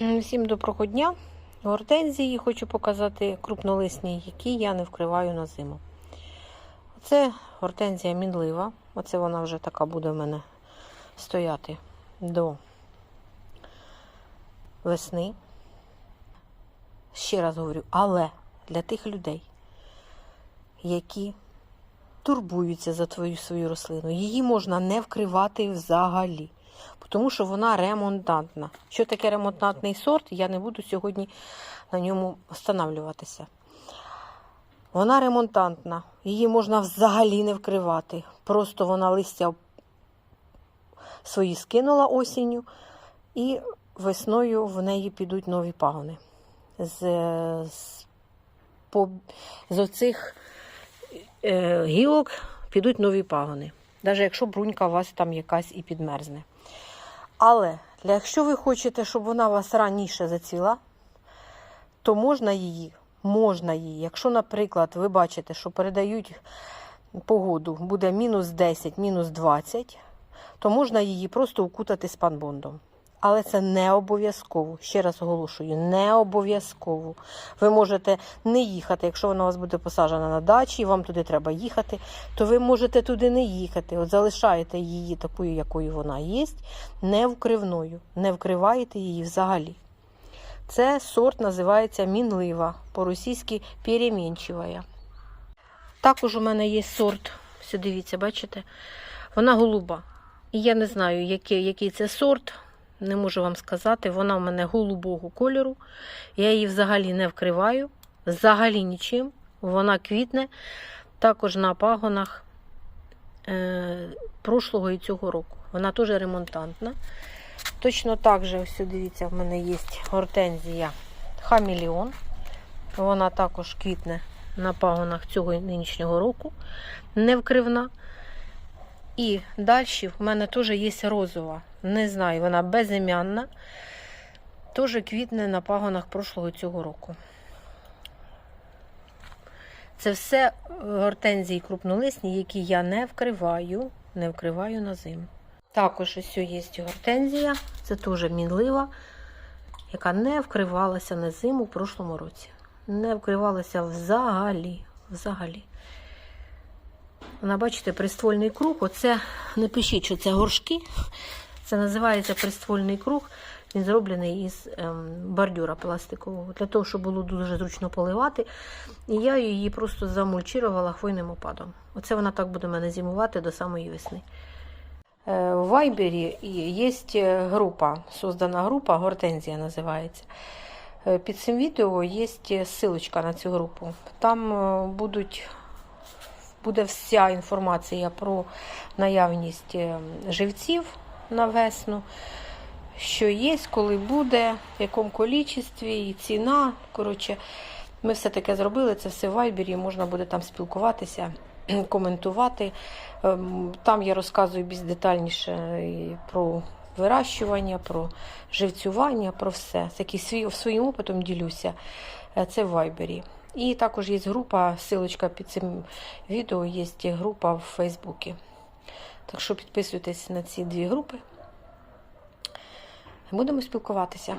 Всім доброго дня. Гортензії хочу показати крупнолисні, які я не вкриваю на зиму. Це гортензія мінлива. Оце вона вже така буде в мене стояти до весни. Ще раз говорю, але для тих людей, які турбуються за твою свою рослину, її можна не вкривати взагалі тому що вона ремонтантна. Що таке ремонтантний сорт, я не буду сьогодні на ньому встановлюватися. Вона ремонтантна, її можна взагалі не вкривати. Просто вона листя свої скинула осінню, і весною в неї підуть нові пагони. З, з, по, з оцих е, гілок підуть нові пагони. Навіть якщо брунька у вас там якась і підмерзне. Але якщо ви хочете, щоб вона у вас раніше зацвіла, то можна її, можна її. Якщо, наприклад, ви бачите, що передають погоду, буде мінус 10, мінус 20, то можна її просто укутати спанбондом. Але це не обов'язково. Ще раз оголошую, не обов'язково. Ви можете не їхати, якщо вона у вас буде посаджена на дачі, і вам туди треба їхати, то ви можете туди не їхати. От залишаєте її такою, якою вона є, не вкривною, не вкриваєте її взагалі. Це сорт називається мінлива, по-російськи перемінчива. Також у мене є сорт, все дивіться, бачите? Вона голуба. І я не знаю, який, який це сорт, не можу вам сказати. Вона у мене голубого кольору. Я її взагалі не вкриваю, взагалі нічим. Вона квітне також на пагонах е, прошлого і цього року. Вона теж ремонтантна. Точно так же, ось дивіться, в мене є гортензія Хамелеон. Вона також квітне на пагонах цього нинішнього року, не вкривна. І далі в мене теж є розова. Не знаю, вона безім'янна. Теж квітне на пагонах прошлого цього року. Це все гортензії крупнолисні, які я не вкриваю, не вкриваю на зиму. Також ось є гортензія, це теж мінлива, яка не вкривалася на зиму в прошлому році. Не вкривалася взагалі. взагалі. Вона, бачите, приствольний круг. Оце не пишіть, що це горшки. Це називається приствольний круг. Він зроблений із ем, бордюра пластикового, для того, щоб було дуже зручно поливати. І я її просто замульчувала хвойним опадом. Оце вона так буде мене зимувати до самої весни. Е, В Вайбері є група, создана група, Гортензія називається. Е, Під цим відео є ссылочка на цю групу. Там е, будуть, буде вся інформація про наявність е, живців на весну, що є, коли буде, в якому кількості, і ціна. Коротше, ми все таке зробили, це все в Вайбері, можна буде там спілкуватися, коментувати. Ем, Там я розказую більш детальніше про вирощування, про живцювання, про все. Такий свій, своїм опитом ділюся. Е, Це в Вайбері. І також є група, силочка під цим відео, є група в Фейсбуці. Так що підписуйтесь на ці дві групи. Будемо спілкуватися.